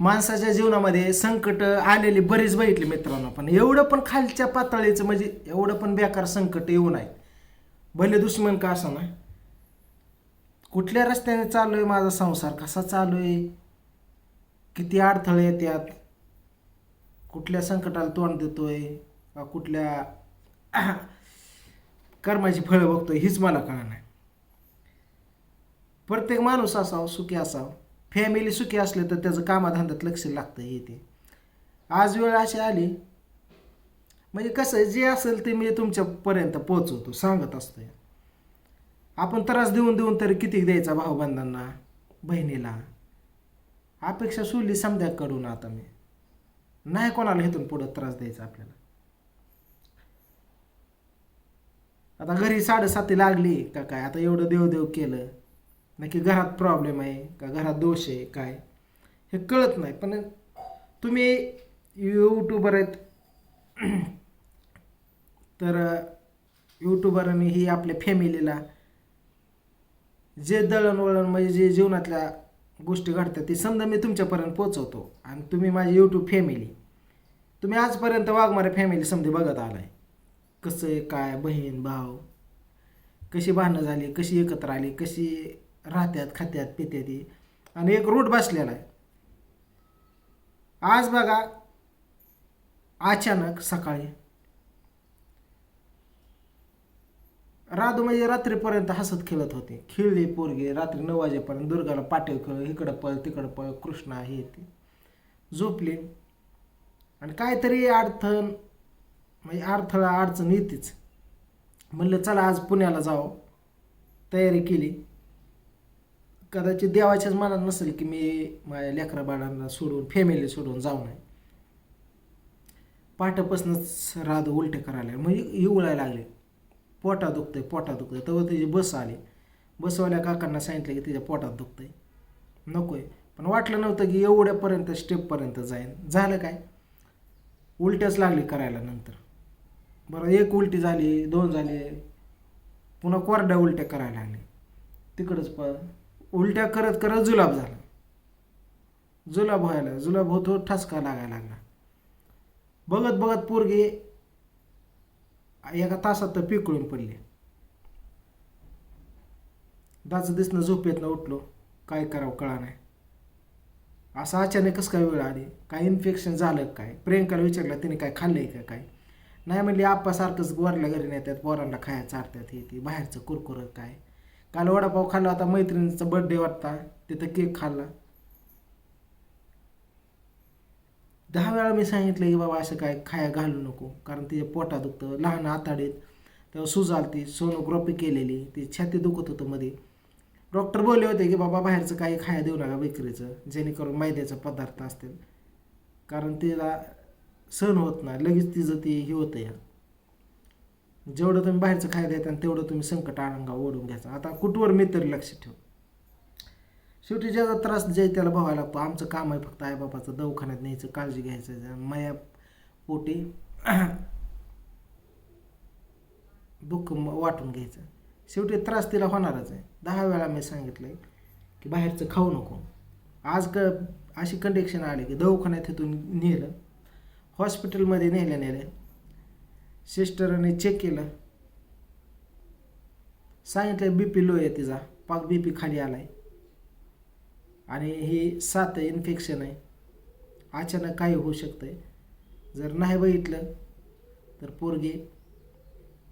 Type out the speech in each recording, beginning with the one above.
माणसाच्या जीवनामध्ये संकट आलेली बरीच बघितली मित्रांनो पण एवढं पण खालच्या पातळीचं म्हणजे एवढं पण बेकार संकट येऊ नये. भले दुश्मन का असं ना. कुठल्या रस्त्याने चालू आहे माझा संसार? कसा चालू आहे किती अडथळे येतात कुठल्या संकटाला तोंड देतोय? का कुठल्या कर्माची फळं बघतोय? हीच मला कळणार नाही. प्रत्येक माणूस असावं सुखी असावं. फॅमिली सुखी असले तर त्याचं कामाधंद्यात लक्ष लागतं हे ते. आज वेळ अशी आली म्हणजे कसं जे असेल ते मी तुमच्यापर्यंत पोचवतो सांगत असतोय. आपण त्रास देऊन देऊन तरी किती द्यायचा भाऊबंधांना बहिणीला? अपेक्षा सोडली समध्याकडून आता मी. नाही कोणाला हेतून पुढं त्रास द्यायचा आपल्याला. आता घरी साडेसाती लागली का काय? आता एवढं देवदेव केलं. नक्की घरात प्रॉब्लेम आहे का घरात दोष आहे काय? हे कळत नाही. पण तुम्ही यूट्यूबर आहेत. तर यूट्यूबरांनी ही आपल्या फॅमिलीला जे दळणवळण म्हणजे जे जीवनातल्या गोष्टी घडतात ते समजा मी तुमच्यापर्यंत पोचवतो आणि तुम्ही माझी यूट्यूब फॅमिली तुम्ही आजपर्यंत वाघमारे फॅमिली समजे बघत आलाय. कसं आहे काय बहीण भाव कशी भांडणं झाली कशी एकत्र आली कशी राहत्यात खात्यात पित्यात आणि एक रूट बसलेला आहे. आज बघा अचानक सकाळी राधू म्हणजे रात्रीपर्यंत हसत खेळत होते. खेळले पोरगे रात्री नऊ वाजेपर्यंत दुर्गाला पाठव खेळ इकडं पळ तिकडं पळ कृष्णा हे ते. झोपले. आणि काहीतरी अडथण म्हणजे अडथळा अडचण येतेच. म्हणलं चला आज पुण्याला जावं. तयारी केली. कदाचित देवाच्याच मनात नसेल की मी माझ्या लेकरा बाळांना सोडून फॅमिली सोडून जाऊ नये. पाठापासूनच राध उलटे करायला म्हणजे हिवळायला लागले. पोटा दुखतंय पोटा दुखतंय. तेव्हा त्याची बस आली. बसवाल्या काकांना सांगितलं की तिच्या पोटात दुखतंय. नको आहे पण वाटलं नव्हतं की एवढ्यापर्यंत स्टेपपर्यंत जाईन. झालं काय? उलट्याच लागली करायला नंतर. बरं एक उलटी झाली दोन झाली. पुन्हा कोरड्या उलट्या करायला लागले. तिकडंच प उलट्या करत करत जुलाब झाला. जुलाब व्हायला जुलाब होतो ठसका लागायला लागला. बघत बघत पोरगी एका तासात तर पिकळून पडली. दाचं दिसणं झोपेतनं उठलो. काय करावं कळा नाही असं अचानकच काय वेळ आली? काय इन्फेक्शन झालं काय? प्रियंकाला विचारलं तिने काय खाल्लंय का काय? नाही म्हणली आप्पासारखंच वरल्या घरी नेतात पोरांना खायला चारतात हे ते बाहेरचं कुरकुरं काय? काल वडापाव खाल्ला आता मैत्रिणीचा बर्थडे वाटता. तिथं केक खाल्ला. दहा वेळा मी सांगितलं की बाबा असं काय खाया घालू नको कारण तिच्या पोटा दुखतं. लहान आताडीत तेव्हा सूज आलती सोनोग्राफी केलेली. ती छाती दुखत होतं मध्ये. डॉक्टर बोलले होते की बाबा बाहेरचं काही खाया देऊ नका बेकरीचं जेणेकरून मैद्याचा पदार्थ असतील. कारण तिला सहन होत नाही. लगेच तिचं ती हे होतं या. जेवढं तुम्ही बाहेरचं खायला देता तेवढं तुम्ही संकट आळंगा ओढून घ्यायचं. आता कुठवर मी तरी लक्ष ठेव? शेवटी ज्याचा त्रास जे त्याला बघायला लागतो. आमचं काम आहे फक्त आईबापाचं दवाखान्यात न्यायचं काळजी घ्यायचं. माया पोटी दुःख वाटून घ्यायचं. शेवटी त्रास तिला होणारच आहे. दहा वेळा मी सांगितलं आहे की बाहेरचं खाऊ नको. आज क अशी कंडिक्शन आली की दवाखान्यात तिथून नेलं हॉस्पिटलमध्ये नेलं नेलं सिस्टरने चेक केलं. सांगितलं बी पी लो आहे तिचा. पाक बी पी खाली आला आहे आणि ही सात इन्फेक्शन आहे. अचानक काही होऊ शकतं आहे जर नाही बघितलं तर पोरगी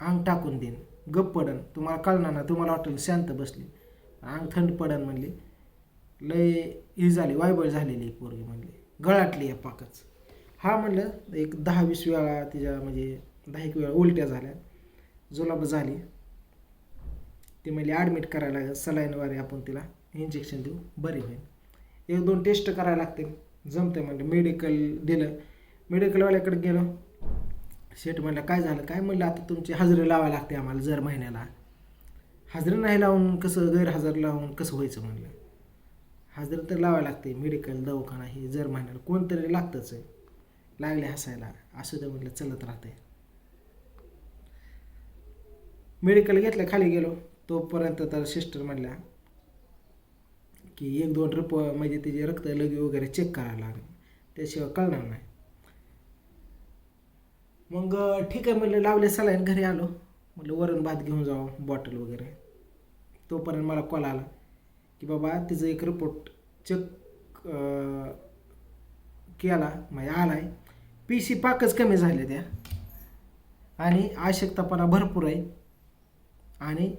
अंग टाकून देईन. गप पडन. तुम्हाला कळणार ना तुम्हाला वाटेल शांत बसली. अंग थंड पडन म्हणली. लय ही झाली वायबळ झालेली आहे पोरगी म्हणली. गळाटली आहे पाकच. हा म्हणलं एक दहा वीस वेळा तिच्या म्हणजे दहा एक वेळा उलट्या झाल्या. जुलाब झाली. ती म्हणली ॲडमिट करायला लागेल आपण तिला इंजेक्शन देऊ. बरी होईल. एक दोन टेस्ट करायला लागतील जमते म्हणलं. मेडिकल दिलं. मेडिकलवाल्याकडे गेलो. शेट म्हणलं काय झालं? काय म्हणलं? आता तुमची हजेरी लावायला लागते आम्हाला जर महिन्याला. हजेरी नाही लावून कसं गैरहजर लावून कसं व्हायचं म्हणलं? हजेरी तर लावायला लागते. मेडिकल दवाखाना हे जर महिन्याला कोणतरी लागतंच आहे. लागले हसायला. असं ते म्हटलं चलत राहते मेडिकल घेतलं खाली गेलो. तोपर्यंत तर सिस्टर म्हणल्या की एक दोन रुप म्हणजे त्याचे रक्त लगी वगैरे चेक करायला लागेल. त्याशिवाय कळणार नाही. मग ठीक आहे म्हणलं लावले सलाईन घरी आलो. म्हटलं वरण भात घेऊन जाऊ बॉटल वगैरे. तोपर्यंत मला कॉल आला की बाबा तिचं एक रिपोर्ट चेक केला. म्हणजे आलाय. पी सी पाकच कमी झाले त्या. आणि आवश्यकतापणा भरपूर आहे. आणि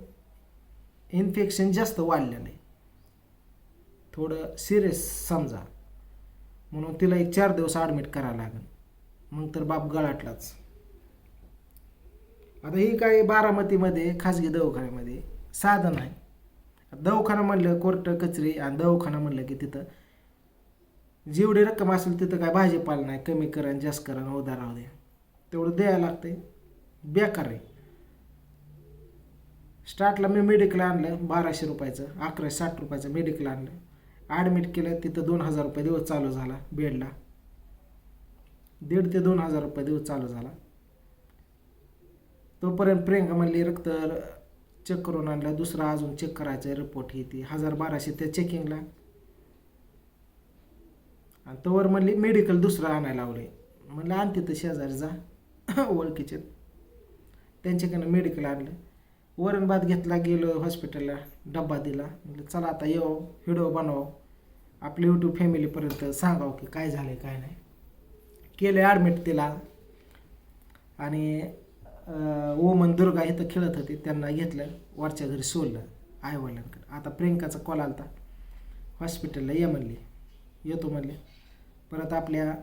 इन्फेक्शन जास्त वाढलेलं आहे थोडं सिरियस समजा. म्हणून तिला एक चार दिवस ॲडमिट करावं लागेल. मग तर बाप गळाटलाच. आता ही काही बारामतीमध्ये खाजगी दवाखान्यामध्ये साधन आहे. दवाखाना म्हणलं कोर्ट कचरी आणि दवाखाना म्हणलं की तिथं जेवढी रक्कम असेल तिथं काय भाजीपाला नाही कमी करा आणि जास्त करा आणि उधार द्या तेवढं द्यायला लागते बेकार आहे. स्टार्टला मी मेडिकल आणलं बाराशे रुपयाचं अकराशे साठ रुपयाचं मेडिकल आणलं. ॲडमिट केलं तिथं दोन हजार रुपये दिवस चालू झाला बेडला दीड ते दोन हजार रुपये दिवस चालू झाला. तोपर्यंत प्रियंका म्हणली रक्त चेक करून आणलं दुसरा अजून चेक करायचं रिपोर्ट ही ती हजार बाराशे त्या चेकिंगला आणि तोवर म्हणली मेडिकल दुसरं आणायला लावले म्हणलं आणते तर शेजारी जा ओळखीचे त्यांच्याकडनं मेडिकल आणलं. वरण भात घेतला गेलो हॉस्पिटलला डब्बा दिला. म्हटलं चला आता येऊ व्हिडिओ बनवाव. आपल्या यूट्यूब फॅमिलीपर्यंत सांगावं की काय झालं काय नाही. केलं ॲडमिट तिला. आणि ओमन दुर्गा इथं खेळत होती त्यांना घेतलं वरच्या घरी सोडलं आईवडिलांकडे. आता प्रियंकाचा कॉल आलता. हॉस्पिटलला ये म्हणली. येतो म्हणले. परत आपल्या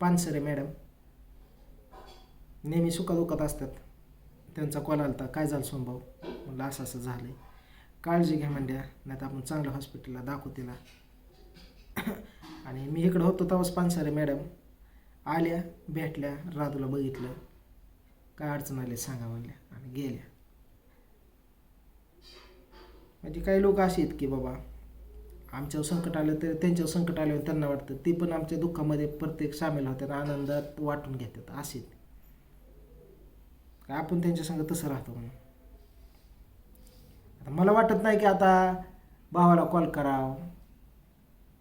पानसरे मॅडम नेहमी सुखादुखात असतात. त्यांचा कॉल आलता काय झालं सोमभाऊ म्हणलं असं असं झालं आहे काळजी घ्या म्हणल्या नाही तर आपण चांगल्या हॉस्पिटलला दाखवू तिला. आणि मी इकडं होतो तेव्हाच पानसारे मॅडम आल्या भेटल्या राधूला बघितलं. काय अडचण आली सांगा म्हणल्या आणि गेल्या. म्हणजे काही लोक असे आहेत की बाबा आमच्यावर संकट आलं तर त्यांच्यावर संकट आल्यावर त्यांना वाटतं ते पण आमच्या दुःखामध्ये प्रत्येक सामील होतात आनंदात वाटून घेतात. असे का आपण त्यांच्या संग तसं राहतो म्हणून. आता मला वाटत नाही की आता भावाला कॉल करावं.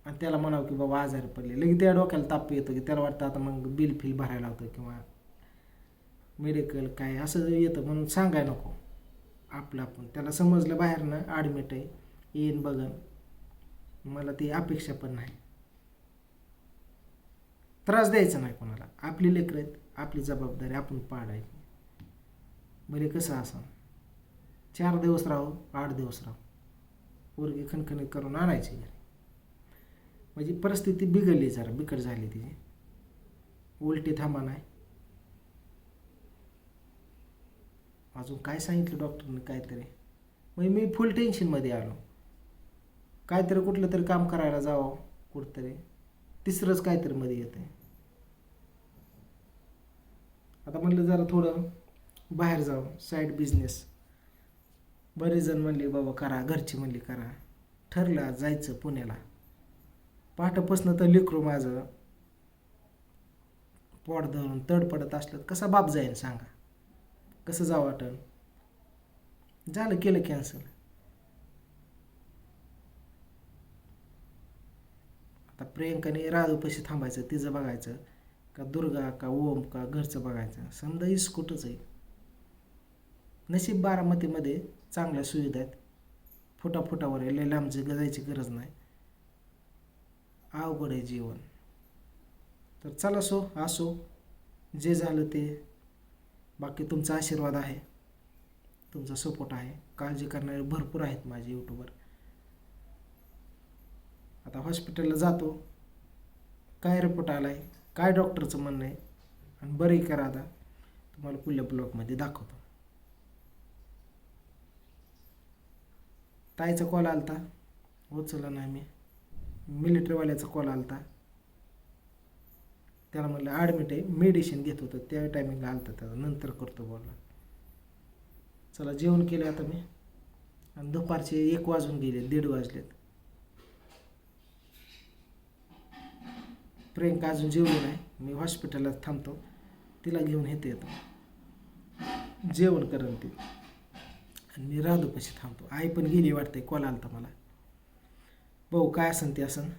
आणि त्याला म्हणावं की बाबा आजारी पडले. लगेच त्या डोक्याला ताप येतो की त्याला वाटतं आता मग बिल फिल भरायला होतं किंवा मेडिकल काय असं येतं म्हणून सांगाय नको. आपलं आपण. त्याला समजलं बाहेरनं ॲडमिट आहे. येईन बघन. मला ती अपेक्षा पण नाही. त्रास द्यायचा नाही कोणाला. आपली लेकरं आहेत आपली जबाबदारी आपण पाडायची. बरे कसं असं चार दिवस राहू आठ दिवस राहू. पोरगी खणखणीत करून आणायची घरी. म्हणजे परिस्थिती बिघडली जरा बिकट झाली तिची. उलटी थांबा नाही. अजून काय सांगितलं डॉक्टरने काहीतरी? म्हणजे मी फुल टेन्शनमध्ये आलो. काहीतरी कुठलं तरी काम करायला जावं कुठंतरी. तिसरंच काहीतरी मध्ये येतं आता म्हटलं जरा थोडं बाहेर जाऊ साईड बिझनेस बरेच जण म्हणले बाबा करा घरची म्हणली करा. ठरला जायचं पुण्याला. पहाटपासनं तर लेकरू माझं पोट धरून तड पडत असलं. कसा बाप जाईल सांगा? कसं जावं वाटण झालं केलं कॅन्सल आता प्रियंकाने राजूपाशी थांबायचं तिचं बघायचं. का दुर्गा का ओम का घरचं बघायचं. समजा इस्कुटच आहे. नशीब बारामतीमध्ये चांगल्या सुविधा आहेत. फुटाफुटावर लय लांबची जायची गरज नाही. अवघड आहे जीवन. तर चला सो असो. जे झालं ते. बाकी तुमचा आशीर्वाद आहे. तुमचा सपोर्ट आहे. काळजी करणारे भरपूर आहेत माझे यूट्यूबर आता हॉस्पिटलला जातो. काय रिपोर्ट आला आहे काय डॉक्टरचं म्हणणं आहे? आणि बरे करा आता. तुम्हाला पुढल्या ब्लॉकमध्ये दाखवतो. ताईचा कॉल आलता. उचलला नाही मी. मिलिटरीवाल्याचा कॉल आलता. त्याला म्हटलं ॲडमिट आहे मेडिसिन घेत होतं. त्या टायमिंगला आलता त्याला. नंतर करतो बोलला. चला जेवण केलं आता मी. आणि दुपारचे एक वाजून गेले दीड वाजलेत. प्रियंका अजून जेवली नाही. मी हॉस्पिटलला थांबतो. तिला घेऊन येते येतो जेवण करेन ती. मी राधूपाशी थांबतो. आई पण गेली वाटते कॉल आलता मला. भाऊ काय असन ते असन?